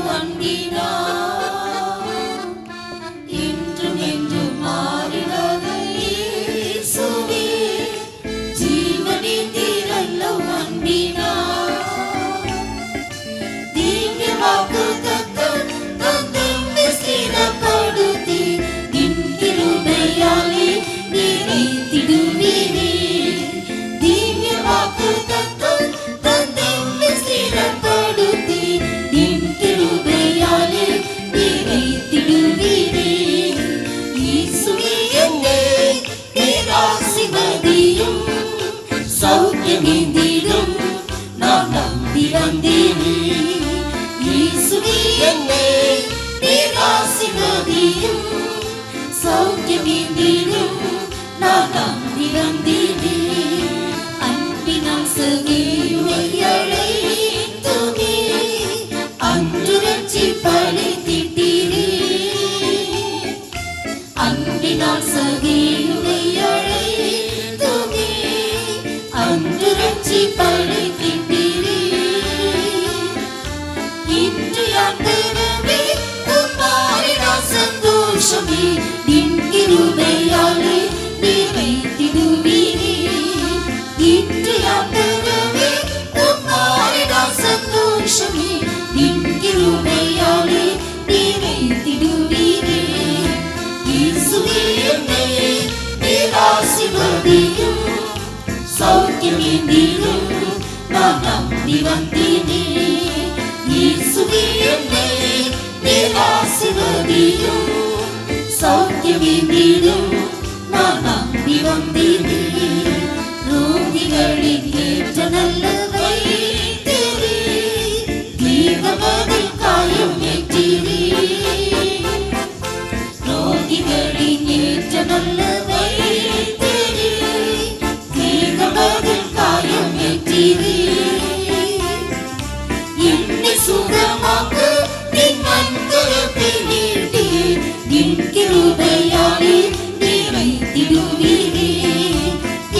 Amdina ஆசீர்வதியும். சௌக்கியமேந்திடும் நான் நம்பி வந்தேனே இயேசுவே என்னை நீர் ஆசீர்வதியும் சௌக்கியமேந்திடும் நான் நம்பி வந்தேனே Lucifer. சௌக்கியமேந்திடும் நான் நம்பி வந்தேனே இயேசுவே என்னை நீர் ஆசீர்வதியும் சௌக்கியமேந்திடும் நான் நம்பி வந்தேனே ரோகிகளின் ஏற்ற நல்ல வைத்தியரே தீர்க்கமதில் காயம் ஏற்றீரே ரோகிகளின் ஏற்ற நல்ல கிருபையாலே நீர் வைத்திடுவீரே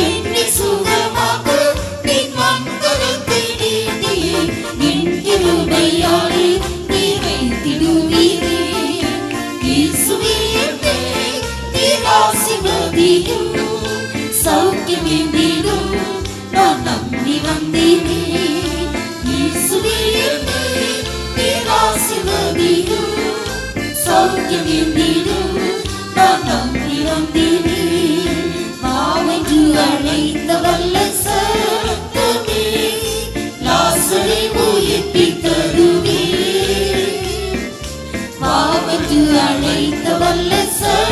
என்னை சுகமாக்க நின் அன்பரத்தை நீட்டி நின் கிருபையாலே இயேசுவே நான் நம்பி வந்தேனே இயேசுவே நீர் சௌக்கியமேந்திடும் நான் நம்பி வந்தேனே வாவென்று அழைத்த வல்ல சத்தமே லாசரை உயிர்ப்பித்ததுவே வாவென்று அழைத்த வல்ல சத்தமே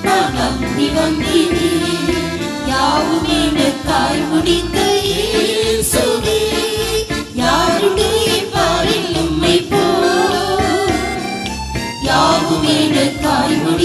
நீ வைத்திடுவீரே யாவும் எனக்காய் முடித்த இயேசுவே யாருடைய பாரில் உம்மை போ யாவும் எனக்காய் முடித்த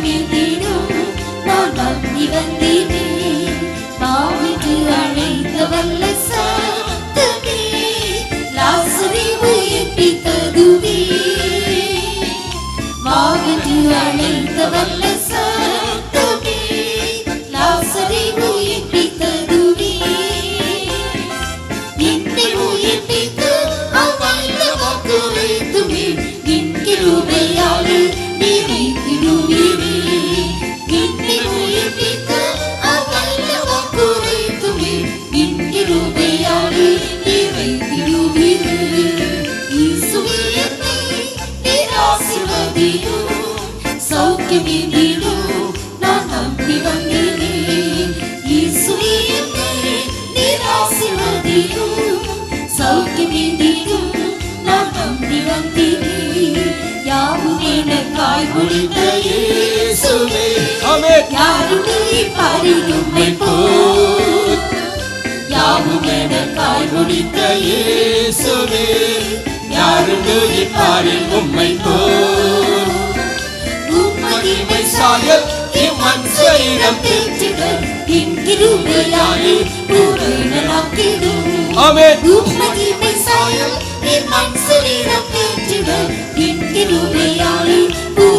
சௌக்கியமேந்திடும் நான் நம்பி முடித்த இயேசுவே யாரும் நீ பறியும்மை போல். யாவும் எனக்காய் முடித்த இயேசுவே யாரும் இப்பாரில் உம்மை போல். மகிமை சாயல் இம்மண் சரீரம் பெற்றிட என் கிருபையாலே பூரணனாக்கிடும் ஆமென். மகிமை சாயல் என்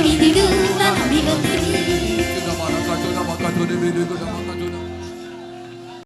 Thank you.